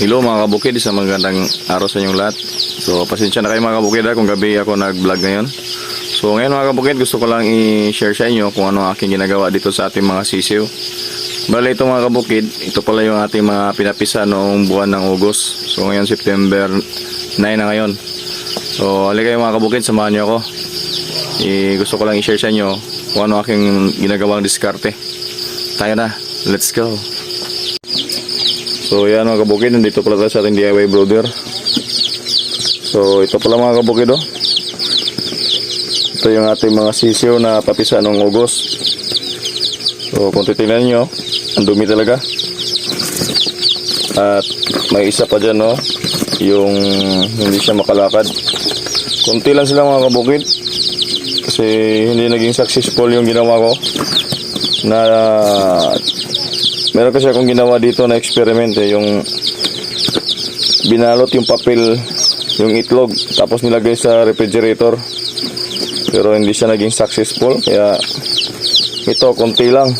Hello mga kabukid, isang magandang araw sa inyong lahat. So, pasensya na kayo mga kabukid ha, kung gabi ako nag-vlog ngayon. So, ngayon mga kabukid, gusto ko lang i-share sa inyo kung ano ang aking ginagawa dito sa ating mga sisiw. Bale ito mga kabukid, ito pala yung ating mga pinapisa noong buwan ng August. So, ngayon September 9 na ngayon. So, halika kayo mga kabukid, samahan niyo ako. I gusto ko lang i-share sa inyo kung ano aking ginagawang diskarte. Tayo na, let's go! So yan mga kabukid, nandito pala tayo sa ating DIY brother. So ito pala mga kabukid oh. Ito yung ating mga sisiyo na papisa ng August. So kung titignan nyo, ang dumi talaga. At may isa pa dyan oh, yung hindi siya makalakad. Kunti lang sila mga kabukid. Kasi hindi naging successful yung ginawa ko na meron kasi akong ginawa dito na experiment eh, yung binalot yung papel yung itlog tapos nilagay sa refrigerator. Pero hindi siya naging successful kaya ito konti lang.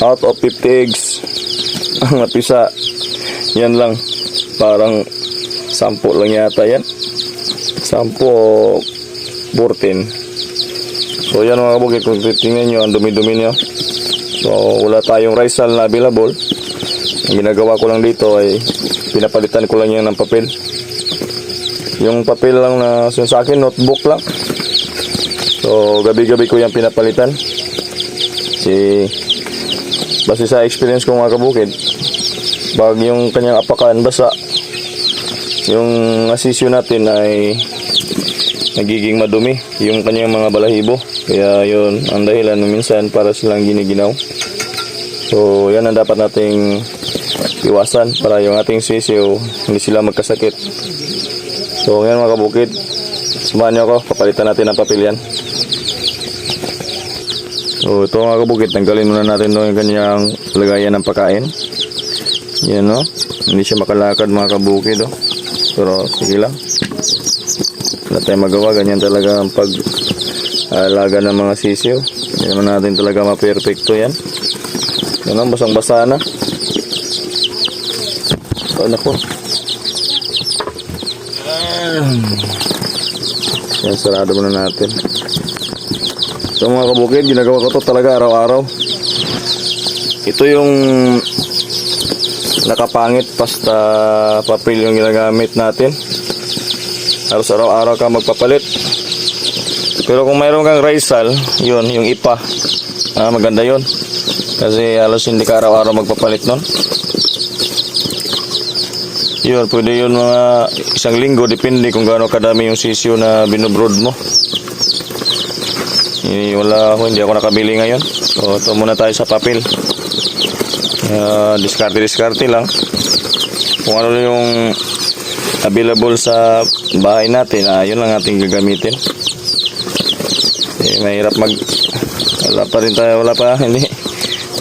Out of 50 eggs ang napisa yan lang. Parang 10 lang yata yan. 10 o 14 so yan mga kabukid kung titingnan nyo ang dumi-dumi nyo So, wala tayong rice na available. Ang ginagawa ko lang dito ay pinapalitan ko lang yan ng papel. Yung papel lang na sa akin, notebook lang. So, gabi-gabi ko yan pinapalitan. Si base sa experience ko mga kabukid, pag yung kanyang apakan basa, yung asisyo natin ay nagiging madumi yung kanyang mga balahibo. Kaya yun ang dahilan minsan para silang giniginaw. So yan ang dapat nating iwasan para yung ating sisiyo hindi sila magkasakit. So ngayon mga kabukid, samahan niyo ako, papalitan natin ang papel yan. So ito mga kabukid, tanggalin muna natin no, yung kanyang lagayan ng pagkain. Yan no, hindi siya makalakad mga kabukid oh. Pero sige lang. Wala tayong magawa, ganyan talaga ang pag alaga ng mga sisiyo. Hindi naman natin talaga ma-perfecto yan. Yan ang basang-basa na. Oh, nako. Yan, sarado muna natin. So mga kabukid, ginagawa ko to talaga araw-araw. Ito yung nakapangit basta papel yung ginagamit natin. Halos araw-araw ka magpapalit. Pero kung mayroon kang raisal, yun, yung ipa, ah, maganda yun. Kasi halos hindi ka araw-araw magpapalit nun. Yun, pwede yun mga isang linggo, depende kung gaano kadami yung sisyo na binubrood mo. Eh, wala ako, hindi ako nakabili ngayon. So, ito muna tayo sa papel. Uh, diskarte-diskarte lang. Kung ano yung available sa bahay natin, ah, yun lang ating gagamitin. Eh, mahirap mag wala pa rin tayo wala pa hindi.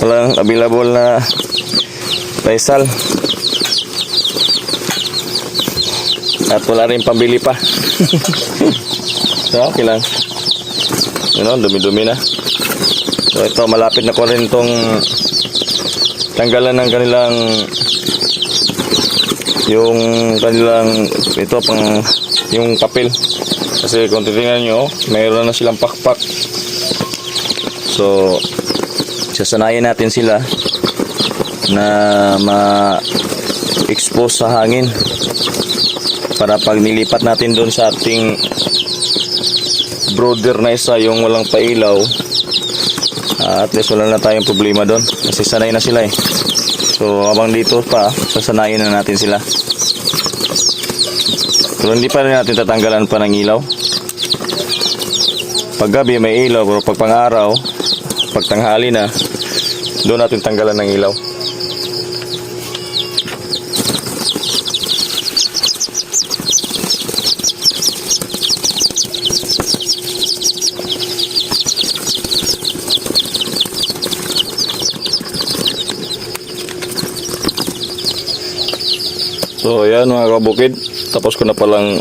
Walang available na paisal at wala rin pambili pa. So okay lang. Yun o dumi-dumi na. So ito malapit na ko rin itong tanggalan ng kanilang yung kanilang ito pang yung papel kasi kung titingnan nyo mayroon na silang pakpak. So sasanayin natin sila na ma-expose sa hangin para pag nilipat natin doon sa ating brother na isa yung walang pailaw ah, at least wala na tayong problema doon. Kasi sanay na sila eh. So habang dito pa sasanayin na natin sila. Pero hindi pa rin natin tatanggalan pa ng ilaw. Pag gabi may ilaw pero pag pang-araw pag tanghali na doon natin tanggalan ng ilaw So ayan mga kabukid, tapos ko na palang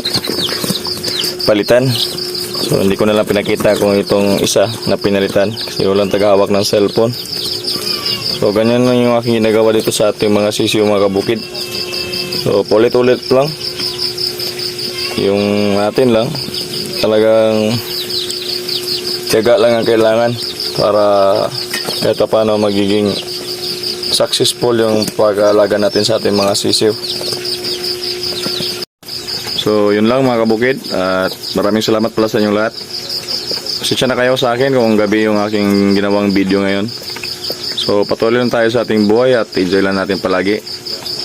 palitan. So hindi ko na lang pinakita kung itong isa na pinalitan kasi walang tagahawak ng cellphone. So, ganyan lang yung aking ginagawa dito sa ating mga sisiyo mga kabukid. So, ulit-ulit lang. Yung natin lang. Talagang tiyaga lang ang kailangan para kahit pa paano magiging successful yung pag-aalaga natin sa ating mga sisiyo. So, yun lang mga kabukid. At maraming salamat pala sa inyong lahat. Pasensya na kayo sa akin kung gabi yung aking ginawang video ngayon. So, patuloy lang tayo sa ating buhay at enjoy lang natin palagi.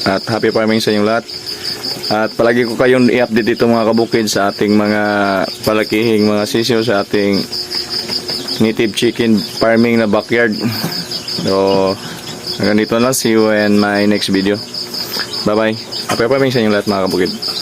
At happy farming sa inyong lahat. At palagi ko kayong i-update dito mga kabukid sa ating mga palakihing mga sisiyo sa ating native chicken farming na backyard. So, hanggang dito lang. See you in my next video. Bye-bye. Happy farming sa inyong lahat mga kabukid.